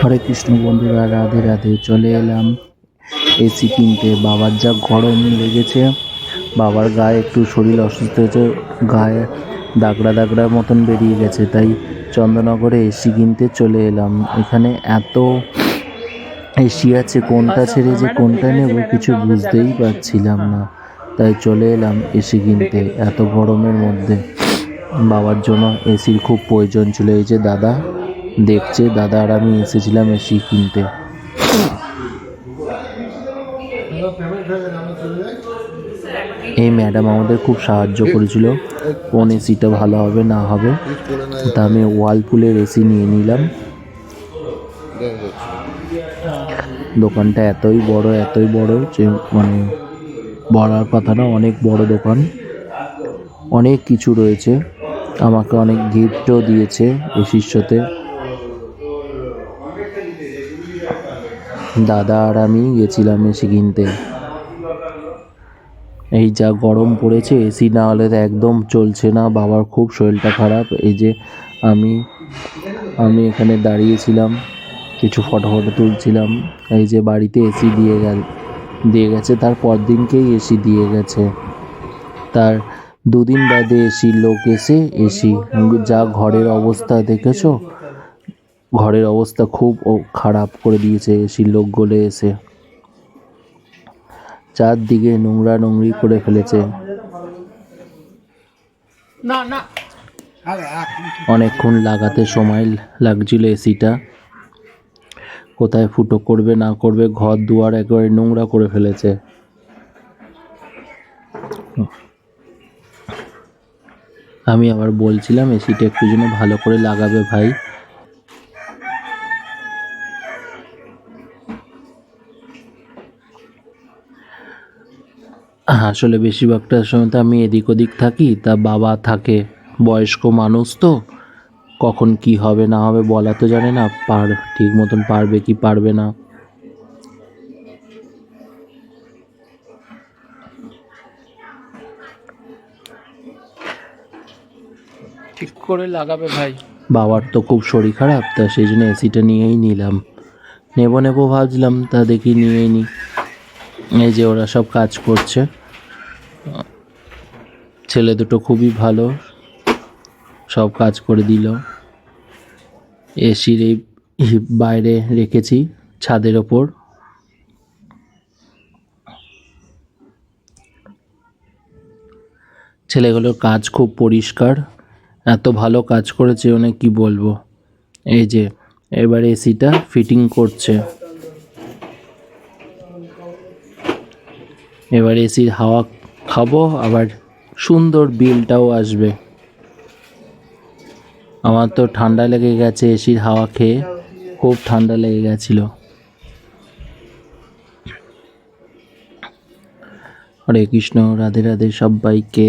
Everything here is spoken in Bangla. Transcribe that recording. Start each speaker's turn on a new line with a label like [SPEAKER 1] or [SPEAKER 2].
[SPEAKER 1] হরে কৃষ্ণ বন্ধুরা রাধে রাধে চলে এলাম। এসি কিনতে বাবার যা গরম লেগেছে, বাবার গায়ে একটু শরীর অসুস্থ হয়েছে, গায়ে দাগড়া দাগড়া মতন বেরিয়ে গেছে, তাই চন্দ্রনগরে এসি কিনতে চলে এলাম। এখানে এত এসি আছে, কোনটা ছেড়ে যে কোনটা নেব কিছু বুঝতেই পারছিলাম না। তাই চলে এলাম এসি কিনতে, এত গরমের মধ্যে। বাবার জন্য এসির খুব প্রয়োজন ছিল, এই যে দাদা দেখছে, দাদা আর আমি এসেছিলাম এসি কিনতে। এই ম্যাডাম আমাদের খুব সাহায্য করেছিল। কোন এসিটা ভালো হবে, না হবে তা আমি ওয়ালপুলের এসি নিয়ে নিলাম। দোকানটা এতই বড় এতই বড় যে মানে বলার কথা না, অনেক বড় দোকান। অনেক কিছু রয়েছে। আমাকে অনেক গিফটও দিয়েছে এসির সাথে। দাদা আর আমি গেছিলাম এসি কিনতে। এই যা গরম পড়েছে, এসি না হলে তো একদম চলছে না। বাবার খুব শরীরটা খারাপ। এই যে আমি আমি এখানে দাঁড়িয়েছিলাম, কিছু ফটো ফটো তুলছিলাম। এই যে বাড়িতে এসি দিয়ে গেল, দিয়ে গেছে। তার পর দিনকেই এসি দিয়ে গেছে। তার দুদিন বাদে এসি লোক এসে, এসি। যা ঘরের অবস্থা দেখেছ? ঘরের অবস্থা খুব খারাপ করে দিয়েছে এসির লোকগুলো এসে। চারদিকে নোংরা নোংরি করে ফেলেছে। অনেকক্ষণ লাগাতে সময় লাগছিল এসিটা। কোথায় ফুটো করবে, না করবে, ঘর দুয়ার একেবারে নোংরা করে ফেলেছে। আমি আবার বলছিলাম, এসিটা একটু যেন ভালো করে লাগাবে ভাই। আসলে বেশিরভাগটা সময় তো আমি এদিক ওদিক থাকি তা বাবা থাকে বয়স্ক মানুষ তো কখন কি হবে না হবে বলা তো জানে না পার ঠিক মতন পারবে কি পারবে না।
[SPEAKER 2] ঠিক করে লাগাবে ভাই।
[SPEAKER 1] বাবার তো খুব শরীর খারাপ তা সেই জন্য এসিটা নিয়েই নিলাম। নেব নেব ভাবছিলাম তা দেখি নিয়েই নি। এই যে ওরা সব কাজ করছে। ছেলে দুটো খুবই ভালো, সব কাজ করে দিল। এসির এই বাইরে রেখেছি ছাদের ওপর। ছেলেগুলোর কাজ খুব পরিষ্কার, এত ভালো কাজ করেছে অনেক কি বলব? এই যে, এবার এসিটা ফিটিং করছে। এবার এসির হাওয়া খাব, আবার সুন্দর বিলটাও আসবে। আমার তো ঠান্ডা লেগে গেছে এসির হাওয়া খেয়ে, খুব ঠান্ডা লেগে গেছিল। হরে কৃষ্ণ, রাধে রাধে সবাইকে।